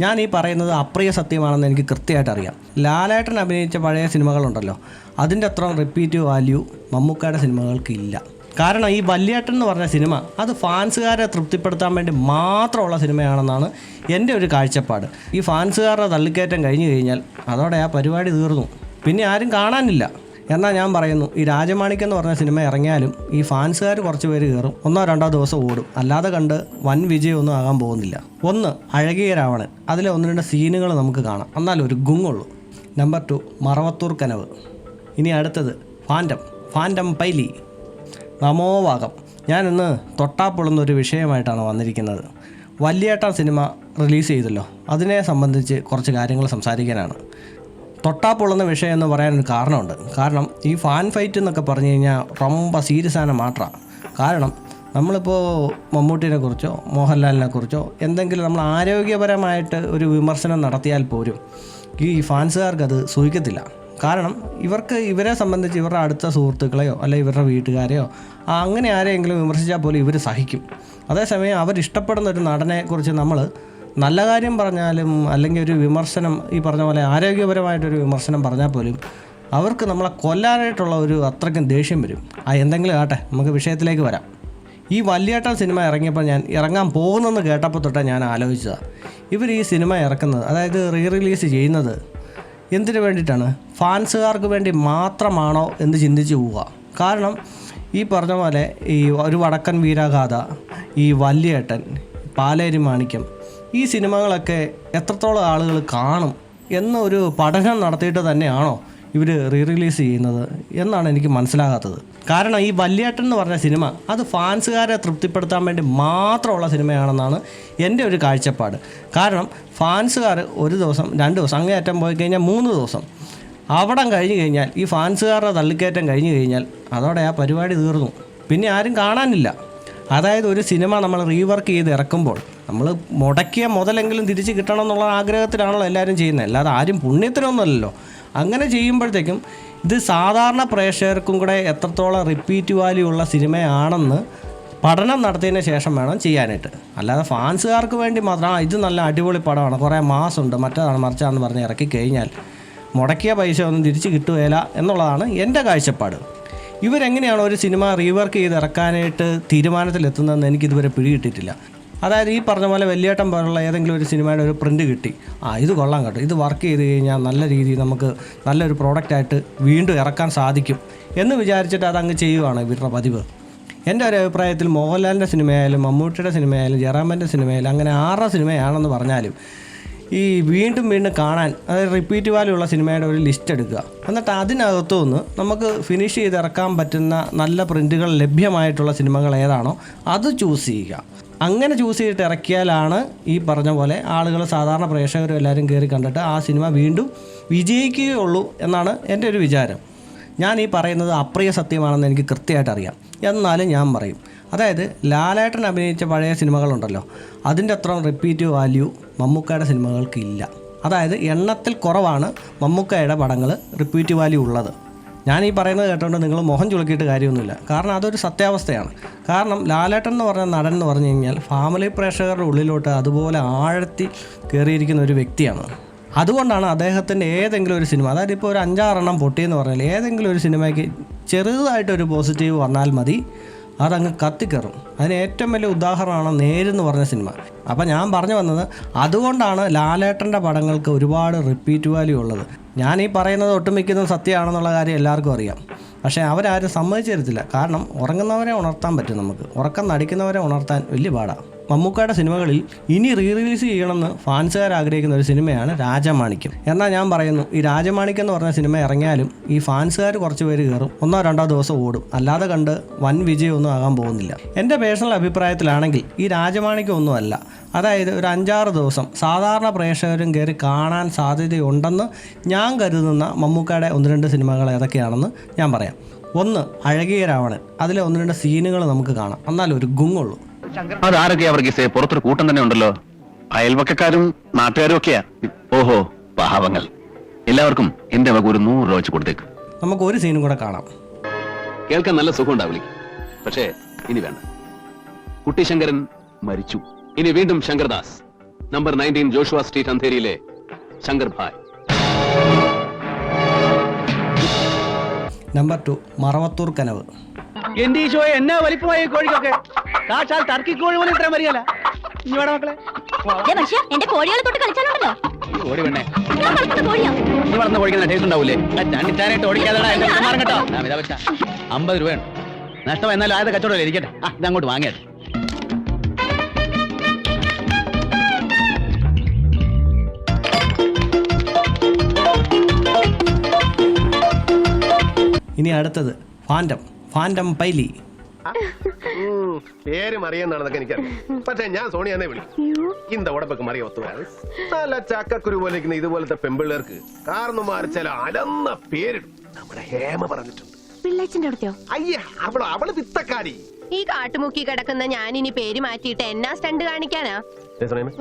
ഞാൻ ഈ പറയുന്നത് അപ്രിയ സത്യമാണെന്ന് എനിക്ക് കൃത്യമായിട്ട് അറിയാം. ലാലേട്ടൻ അഭിനയിച്ച പഴയ സിനിമകളുണ്ടല്ലോ അതിന്റെ അത്ര റിപ്പീറ്റ് വാല്യൂ മമ്മൂക്കയുടെ സിനിമകൾക്ക് ഇല്ല. കാരണം ഈ വല്യേട്ടൻ എന്ന് പറഞ്ഞ സിനിമ അത് ഫാൻസുകാരെ തൃപ്തിപ്പെടുത്താൻ വേണ്ടി മാത്രമുള്ള സിനിമയാണെന്നാണ് എന്റെ ഒരു കാഴ്ചപ്പാട്. ഈ ഫാൻസുകാരുടെ തള്ളിക്കയറ്റം കഴിഞ്ഞു കഴിഞ്ഞാൽ അതോടെ ആ പരിപാടി തീർന്നു. പിന്നെ ആരും കാണാനില്ല. എന്നാൽ ഞാൻ പറയുന്നു ഈ രാജമാണിക്ക് എന്ന് പറഞ്ഞ സിനിമ ഇറങ്ങിയാലും ഈ ഫാൻസുകാർ കുറച്ച് പേര് കയറും ഒന്നോ രണ്ടോ ദിവസം ഓടും. അല്ലാതെ കണ്ട് വൻ വിജയമൊന്നും ആകാൻ പോകുന്നില്ല. ഒന്ന് അഴകിയ രാവണൻ. അതിലെ ഒന്ന് രണ്ട് സീനുകൾ നമുക്ക് കാണാം. എന്നാൽ ഒരു ഗുങ്ങുള്ളൂ. Number two Maravathoor Kanavu. ഇനി അടുത്തത് ഫാന്റം ഫാന്റം പൈലി. നമോവാകം ഞാനിന്ന് തൊട്ടാപ്പൊളുന്ന ഒരു വിഷയമായിട്ടാണ് വന്നിരിക്കുന്നത്. വല്യേട്ട സിനിമ റിലീസ് ചെയ്തല്ലോ. അതിനെ സംബന്ധിച്ച് കുറച്ച് കാര്യങ്ങൾ സംസാരിക്കാനാണ്. തൊട്ടാ വിഷയം എന്ന് പറയാനൊരു കാരണമുണ്ട്. കാരണം ഈ ഫാൻ ഫൈറ്റ് എന്നൊക്കെ പറഞ്ഞു കഴിഞ്ഞാൽ റൊമ്പ സീരിയസ് ആണ് മാത്രമാണ് കാരണം നമ്മളിപ്പോൾ മമ്മൂട്ടിനെ കുറിച്ചോ മോഹൻലാലിനെ കുറിച്ചോ എന്തെങ്കിലും നമ്മൾ ആരോഗ്യപരമായിട്ട് ഒരു വിമർശനം നടത്തിയാൽ പോലും ഈ ഫാൻസുകാർക്ക് അത് സൂഹിക്കത്തില്ല കാരണം ഇവർക്ക് ഇവരെ സംബന്ധിച്ച് ഇവരുടെ അടുത്ത സുഹൃത്തുക്കളെയോ അല്ലെങ്കിൽ ഇവരുടെ വീട്ടുകാരെയോ അങ്ങനെ ആരെയെങ്കിലും വിമർശിച്ചാൽ പോലും ഇവർ സഹിക്കും. അതേസമയം അവരിഷ്ടപ്പെടുന്ന ഒരു നടനെക്കുറിച്ച് നമ്മൾ നല്ല കാര്യം പറഞ്ഞാലും അല്ലെങ്കിൽ ഒരു വിമർശനം ഈ പറഞ്ഞ പോലെ ആരോഗ്യപരമായിട്ടൊരു വിമർശനം പറഞ്ഞാൽ പോലും അവർക്ക് നമ്മളെ കൊല്ലാനായിട്ടുള്ള ഒരു അത്രയ്ക്കും ദേഷ്യം വരും. ആ എന്തെങ്കിലും ആട്ടെ നമുക്ക് വിഷയത്തിലേക്ക് വരാം. ഈ വല്യേട്ടൻ സിനിമ ഇറങ്ങിയപ്പോൾ ഞാൻ ഇറങ്ങാൻ പോകുന്നെന്ന് കേട്ടപ്പോൾ തൊട്ടേ ഞാൻ ആലോചിച്ചതാണ് ഇവർ ഈ സിനിമ ഇറക്കുന്നത് അതായത് റീ റിലീസ് ചെയ്യുന്നത് എന്തിനു വേണ്ടിയിട്ടാണ്? ഫാൻസുകാർക്ക് വേണ്ടി മാത്രമാണോ എന്ന് ചിന്തിച്ച് പോവുക. കാരണം ഈ പറഞ്ഞ പോലെ ഈ ഒരു വടക്കൻ വീരാഗാഥ ഈ വല്യേട്ടൻ പാലേരി മാണിക്യം ഈ സിനിമകളൊക്കെ എത്രത്തോളം ആളുകൾ കാണും എന്നൊരു പഠനം നടത്തിയിട്ട് തന്നെയാണോ ഇവർ റീ റിലീസ് ചെയ്യുന്നത് എന്നാണ് എനിക്ക് മനസ്സിലാകാത്തത്. കാരണം ഈ വല്യേട്ടൻ എന്ന് പറഞ്ഞ സിനിമ അത് ഫാൻസുകാരെ തൃപ്തിപ്പെടുത്താൻ വേണ്ടി മാത്രമുള്ള സിനിമയാണെന്നാണ് എന്റെ ഒരു കാഴ്ചപ്പാട്. കാരണം ഫാൻസുകാർ ഒരു ദിവസം രണ്ട് ദിവസം അങ്ങേയറ്റം പോയി കഴിഞ്ഞാൽ മൂന്ന് ദിവസം. അവിടം കഴിഞ്ഞ് കഴിഞ്ഞാൽ ഈ ഫാൻസുകാരുടെ തള്ളിക്കയറ്റം കഴിഞ്ഞ് കഴിഞ്ഞാൽ അതോടെ ആ പരിപാടി തീർന്നു. പിന്നെ ആരും കാണാനില്ല. അതായത് ഒരു സിനിമ നമ്മൾ റീവർക്ക് ചെയ്ത് ഇറക്കുമ്പോൾ നമ്മൾ മുടക്കിയ മുതലെങ്കിലും തിരിച്ച് കിട്ടണം എന്നുള്ള ആഗ്രഹത്തിലാണല്ലോ എല്ലാവരും ചെയ്യുന്നത്. അല്ലാതെ ആരും പുണ്യത്തിനൊന്നുമല്ലല്ലോ. അങ്ങനെ ചെയ്യുമ്പോഴത്തേക്കും ഇത് സാധാരണ പ്രേക്ഷകർക്കും കൂടെ എത്രത്തോളം റിപ്പീറ്റ് വാല്യൂ ഉള്ള സിനിമയാണെന്ന് പഠനം നടത്തിയതിന് ശേഷം വേണം ചെയ്യാനായിട്ട്. അല്ലാതെ ഫാൻസുകാർക്ക് വേണ്ടി മാത്രം ആ ഇത് നല്ല അടിപൊളി പടമാണ് കുറേ മാസമുണ്ട് മറ്റേതാണ് മറിച്ചാന്ന് പറഞ്ഞ് ഇറക്കി കഴിഞ്ഞാൽ മുടക്കിയ പൈസ ഒന്നും തിരിച്ച് കിട്ടുകയില്ല എന്നുള്ളതാണ് എന്റെ കാഴ്ചപ്പാട്. ഇവരെങ്ങനെയാണ് ഒരു സിനിമ റീവർക്ക് ചെയ്ത് ഇറക്കാനായിട്ട് തീരുമാനത്തിലെത്തുന്നതെന്ന് എനിക്കിതുവരെ പിടികിട്ടിട്ടില്ല അതായത് ഈ പറഞ്ഞ പോലെ വലിയേട്ടം പോലുള്ള ഏതെങ്കിലും ഒരു സിനിമയുടെ ഒരു പ്രിന്റ് കിട്ടി. ആ ഇത് കൊള്ളാം കേട്ടോ. ഇത് വർക്ക് ചെയ്ത് കഴിഞ്ഞാൽ നല്ല രീതിയിൽ നമുക്ക് നല്ലൊരു പ്രോഡക്റ്റായിട്ട് വീണ്ടും ഇറക്കാൻ സാധിക്കും എന്ന് വിചാരിച്ചിട്ട് അതങ്ങ് ചെയ്യുവാണ് ഇവരുടെ പതിവ്. എന്റെ ഒരു അഭിപ്രായത്തിൽ മോഹൻലാലിന്റെ സിനിമയായാലും മമ്മൂട്ടിയുടെ സിനിമയായാലും ജയറാമന്റെ സിനിമയായാലും അങ്ങനെ ആറ് സിനിമയാണെന്ന് പറഞ്ഞാലും ഈ വീണ്ടും വീണ്ടും കാണാൻ അതായത് റിപ്പീറ്റ് വാല്യൂ ഉള്ള സിനിമയുടെ ഒരു ലിസ്റ്റ് എടുക്കുക. എന്നിട്ട് അതിനകത്തു നിന്ന് നമുക്ക് ഫിനിഷ് ചെയ്ത് ഇറക്കാൻ പറ്റുന്ന നല്ല പ്രിന്റുകൾ ലഭ്യമായിട്ടുള്ള സിനിമകൾ ഏതാണോ അത് ചൂസ് ചെയ്യുക. അങ്ങനെ ചൂസ് ചെയ്തിട്ട് ഇറക്കിയാലാണ് ഈ പറഞ്ഞ പോലെ ആളുകൾ സാധാരണ പ്രേക്ഷകരും എല്ലാവരും കയറി കണ്ടിട്ട് ആ സിനിമ വീണ്ടും വിജയിക്കുകയുള്ളൂ എന്നാണ് എന്റെ ഒരു വിചാരം. ഞാൻ ഈ പറയുന്നത് അപ്രിയ സത്യമാണെന്ന് എനിക്ക് കൃത്യമായിട്ട് അറിയാം എന്നാലും ഞാൻ പറയും അതായത് ലാലേട്ടൻ അഭിനയിച്ച പഴയ സിനിമകളുണ്ടല്ലോ. അതിന്റെ അത്ര റിപ്പീറ്റ് വാല്യൂ മമ്മൂക്കയുടെ സിനിമകൾക്ക് ഇല്ല അതായത് എണ്ണത്തിൽ കുറവാണ് മമ്മൂക്കയുടെ പടങ്ങൾ റിപ്പീറ്റ് വാല്യൂ ഉള്ളത്. ഞാൻ ഈ പറയുന്നത് കേട്ടോണ്ട് നിങ്ങൾ മുഖം ചുളുക്കിയിട്ട് കാര്യമൊന്നുമില്ല. കാരണം അതൊരു സത്യാവസ്ഥയാണ്. കാരണം ലാലേട്ടൻ എന്ന് പറഞ്ഞ നടൻ എന്ന് പറഞ്ഞു കഴിഞ്ഞാൽ ഫാമിലി പ്രേക്ഷകരുടെ ഉള്ളിലോട്ട് അതുപോലെ ആഴത്തി കയറിയിരിക്കുന്ന ഒരു വ്യക്തിയാണ്. അതുകൊണ്ടാണ് അദ്ദേഹത്തിന്റെ ഏതെങ്കിലും ഒരു സിനിമ അതായത് ഇപ്പോൾ ഒരു അഞ്ചാറെണ്ണം പൊട്ടിയെന്ന് പറഞ്ഞാൽ ഏതെങ്കിലും ഒരു സിനിമയ്ക്ക് ചെറുതായിട്ടൊരു പോസിറ്റീവ് വന്നാൽ മതി. അതങ്ങ് കത്തിക്കറും അതിന് ഏറ്റവും വലിയ ഉദാഹരണമാണ് നേരെന്ന് പറഞ്ഞ സിനിമ. അപ്പോൾ ഞാൻ പറഞ്ഞു വന്നത് അതുകൊണ്ടാണ് ലാലേട്ടന്റെ പടങ്ങൾക്ക് ഒരുപാട് റിപ്പീറ്റ് വാല്യൂ ഉള്ളത്. ഞാൻ ഈ പറയുന്നത് ഒട്ടുമിക്കുന്നതും സത്യമാണെന്നുള്ള കാര്യം എല്ലാവർക്കും അറിയാം. പക്ഷേ അവരാരും സമ്മതിച്ചു തരത്തില്ല. കാരണം ഉറങ്ങുന്നവരെ ഉണർത്താൻ പറ്റും നമുക്ക്. ഉറക്കം നടിക്കുന്നവരെ ഉണർത്താൻ വലിയ പാടാണ് മമ്മൂക്കയുടെ സിനിമകളിൽ ഇനി റീ റിലീസ് ചെയ്യണമെന്ന് ഫാൻസുകാർ ആഗ്രഹിക്കുന്ന ഒരു സിനിമയാണ് രാജമാണിക്യം. എന്നാൽ ഞാൻ പറയുന്നു ഈ രാജമാണിക്യം എന്ന് പറഞ്ഞ സിനിമ ഇറങ്ങിയാലും ഈ ഫാൻസുകാർ കുറച്ച് പേര് കയറും ഒന്നോ രണ്ടോ ദിവസം ഓടും. അല്ലാതെ കണ്ട് വൻ വിജയമൊന്നും ആകാൻ പോകുന്നില്ല. എന്റെ പേഴ്സണൽ അഭിപ്രായത്തിലാണെങ്കിൽ ഈ രാജമാണിക്യം ഒന്നുമല്ല. അതായത് ഒരു അഞ്ചാറ് ദിവസം സാധാരണ പ്രേക്ഷകരും കയറി കാണാൻ സാധ്യതയുണ്ടെന്ന് ഞാൻ കരുതുന്ന മമ്മൂക്കയുടെ ഒന്ന് രണ്ട് സിനിമകൾ ഏതൊക്കെയാണെന്ന് ഞാൻ പറയാം. ഒന്ന് അഴകിയ രാവണൻ. അതിലെ ഒന്ന് രണ്ട് സീനുകൾ നമുക്ക് കാണാം. എന്നാൽ ഒരു ഗുങ്ങുള്ളൂ. അതാരൊക്കെയാ വർഗീസെ? പുറത്തൊരു കൂട്ടം തന്നെ ഉണ്ടല്ലോ. അയൽവക്കക്കാരും നാട്ടുകാരും ഒക്കെയാ. ഓഹോ പാവങ്ങൾ. എല്ലാവർക്കും എന്റെ വക ഒരു നൂറ് രൂപ വെച്ച് കൊടുത്തേക്ക്. നമുക്ക് ഒരു സീനും കൂടെ കാണാം. കേൾക്കാൻ നല്ല സുഖം ഉണ്ടാവില്ല പക്ഷേ ഇനി വേണ്ട. കുട്ടി ശങ്കരൻ മരിച്ചു. ഇനി വീണ്ടും Shankardas number nineteen Joshua street അന്ധേരിയിലെ Shankar bhai. Number two Maravathoor Kanavu. എന്റെ ചോയ എന്നാ വലിപ്പമായി കോഴിക്കൊക്കെ? കാശാൽ തർക്കി കോഴി പോലും ഇത്രയും വരികയല്ല ഇനി വേണം മക്കളെ? ദേ മനുഷ്യ എന്റെ കോഴികളെ തൊട്ട് കളിച്ചാലുണ്ടല്ലോ. ഓടി നീ വളർന്ന കോഴിക്കുന്ന ടേസ്റ്റ് ഉണ്ടാവൂലേ? ചാണ്ടിച്ചാനായിട്ട് ഓടിക്കാതെടാ എന്റെ മാറും കേട്ടോ. ആ, വെച്ചാ. അമ്പത് രൂപയാണ് നഷ്ടം എന്നാലും ആയത് കച്ചവടം ഇരിക്കട്ടെ. ആ ഇത് അങ്ങോട്ട് വാങ്ങിയത് ഇനി അടുത്തത് ഫാന്റം ഫാന്റം പൈലി. ഉം, പേര് മറിയെന്നാണെന്നൊക്കെ എനിക്കറിയാം. പക്ഷേ ഞാൻ സോണിയാന്നേ വിളിക്കും. ഇന്ത ഉടപ്പൊക്കെ മറിയ നല്ല ചക്കക്കുരു പോലെ ഇരിക്കുന്ന ഇതുപോലത്തെ പെമ്പിള്ളേർക്ക് ചില അലന്ന പേരിടും. നമ്മുടെ ഹേമ പറഞ്ഞിട്ടുണ്ട്. പിള്ളേച്ചന്റെ അടുത്തോ അയ്യ അവൾ അവൾ വിത്തക്കാരി ഈ കാട്ടുമുക്കി കിടക്കുന്ന ഞാനിനി പേര് മാറ്റിയിട്ട് എന്നാ സ്റ്റണ്ട് കാണിക്കാനാ? ദേ സോണിയമ്മേ,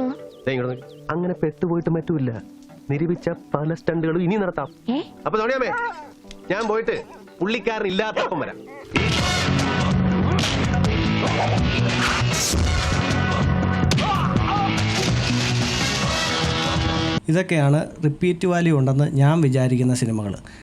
ദേ ഇങ്ങോട്ട് നോക്ക്. അങ്ങനെ പെട്ടുപോയിട്ട് മറ്റൂല്ല നിരൂപിച്ച പല സ്റ്റണ്ടുകളും ഇനി നടത്താം. അപ്പൊ സോണിയാമേ ഞാൻ പോയിട്ട് പുള്ളിക്കാരൻ ഇല്ലാത്തപ്പം വരാം. ഇതൊക്കെയാണ് റിപ്പീറ്റ് വാല്യൂ ഉണ്ടെന്ന് ഞാൻ വിചാരിക്കുന്ന സിനിമകൾ